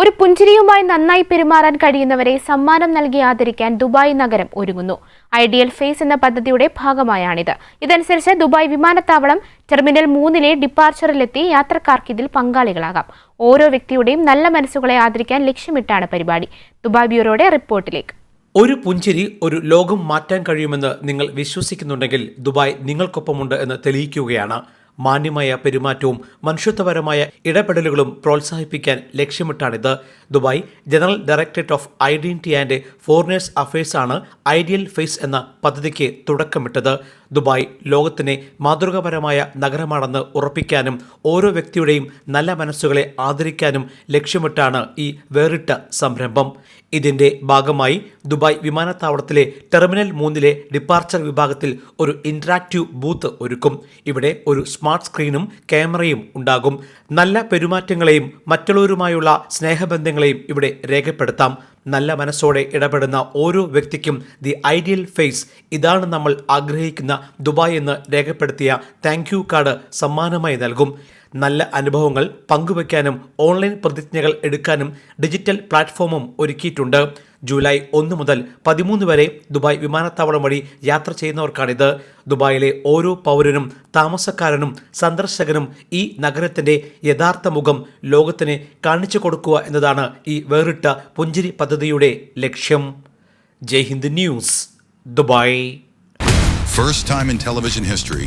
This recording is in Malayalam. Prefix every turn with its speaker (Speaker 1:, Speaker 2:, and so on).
Speaker 1: ഒരു പുഞ്ചിരിയുമായി നന്നായി പെരുമാറാൻ കഴിയുന്നവരെ സമ്മാനം നൽകി ആദരിക്കാൻ ദുബായ് നഗരം ഒരുങ്ങുന്നു. ഐഡിയൽ ഫേസ് എന്ന പദ്ധതിയുടെ ഭാഗമായാണിത്. ഇതനുസരിച്ച് ദുബായ് വിമാനത്താവളം ടെർമിനൽ മൂന്നിലെ ഡിപ്പാർച്ചറിലെത്തി യാത്രക്കാർക്ക് ഇതിൽ പങ്കാളികളാകാം. ഓരോ വ്യക്തിയുടെയും നല്ല മനസ്സുകളെ ആദരിക്കാൻ ലക്ഷ്യമിട്ടാണ് പരിപാടി. ദുബായ് ബ്യൂറോയുടെ റിപ്പോർട്ടിലേക്ക്.
Speaker 2: ഒരു പുഞ്ചിരി ഒരു ലോകം മാറ്റാൻ കഴിയുമെന്ന് നിങ്ങൾ വിശ്വസിക്കുന്നുണ്ടെങ്കിൽ ദുബായ് നിങ്ങൾക്കൊപ്പമുണ്ട് എന്ന് തെളിയിക്കുകയാണ്. മാന്യമായ പെരുമാറ്റവും മനുഷ്യത്വപരമായ ഇടപെടലുകളും പ്രോത്സാഹിപ്പിക്കാൻ ലക്ഷ്യമിട്ടാണിത്. Dubai general directorate of identity and foreigners affairs ആണ് ഐഡിയൽ ഫേസ് എന്ന പദ്ധതിക്ക് തുടക്കമിട്ടത്. ദുബായ് ലോകത്തിനെ മാതൃകാപരമായ നഗരമാണെന്ന് ഉറപ്പിക്കാനും ഓരോ വ്യക്തിയുടെയും നല്ല മനസ്സുകളെ ആദരിക്കാനും ലക്ഷ്യമിട്ടാണ് ഈ വേറിട്ട സംരംഭം. ഇതിന്റെ ഭാഗമായി ദുബായ് വിമാനത്താവളത്തിലെ ടെർമിനൽ മൂന്നിലെ ഡിപ്പാർച്ചർ വിഭാഗത്തിൽ ഒരു ഇന്ററാക്റ്റീവ് ബൂത്ത് ഒരുക്കും. ഇവിടെ ഒരു സ്മാർട്ട് സ്ക്രീനും ക്യാമറയും ഉണ്ടാകും. നല്ല പെരുമാറ്റങ്ങളെയും മറ്റുള്ളവരുമായുള്ള സ്നേഹബന്ധങ്ങളെയും ഇവിടെ രേഖപ്പെടുത്താം. നല്ല മനസ്സോടെ ഇടപെടുന്ന ഓരോ വ്യക്തിക്കും ദി ഐഡിയൽ ഫേസ് ഇതാണ് നമ്മൾ ആഗ്രഹിക്കുന്ന ദുബായ് എന്ന് രേഖപ്പെടുത്തിയ താങ്ക് യു കാർഡ് സമ്മാനമായി നൽകും. നല്ല അനുഭവങ്ങൾ പങ്കുവയ്ക്കാനും ഓൺലൈൻ പ്രതിജ്ഞകൾ എടുക്കാനും ഡിജിറ്റൽ പ്ലാറ്റ്ഫോമും ഒരുക്കിയിട്ടുണ്ട്. ജൂലൈ ഒന്ന് മുതൽ പതിമൂന്ന് വരെ ദുബായ് വിമാനത്താവളം വഴി യാത്ര ചെയ്യുന്നവർക്കാണിത്. ദുബായിലെ ഓരോ പൗരനും താമസക്കാരനും സന്ദർശകനും ഈ നഗരത്തിന്റെ യഥാർത്ഥ മുഖം ലോകത്തിന് കാണിച്ചു കൊടുക്കുക എന്നതാണ് ഈ വേറിട്ട പുഞ്ചിരി പദ്ധതിയുടെ ലക്ഷ്യം. Jai Hind news Dubai.
Speaker 3: First time in television history,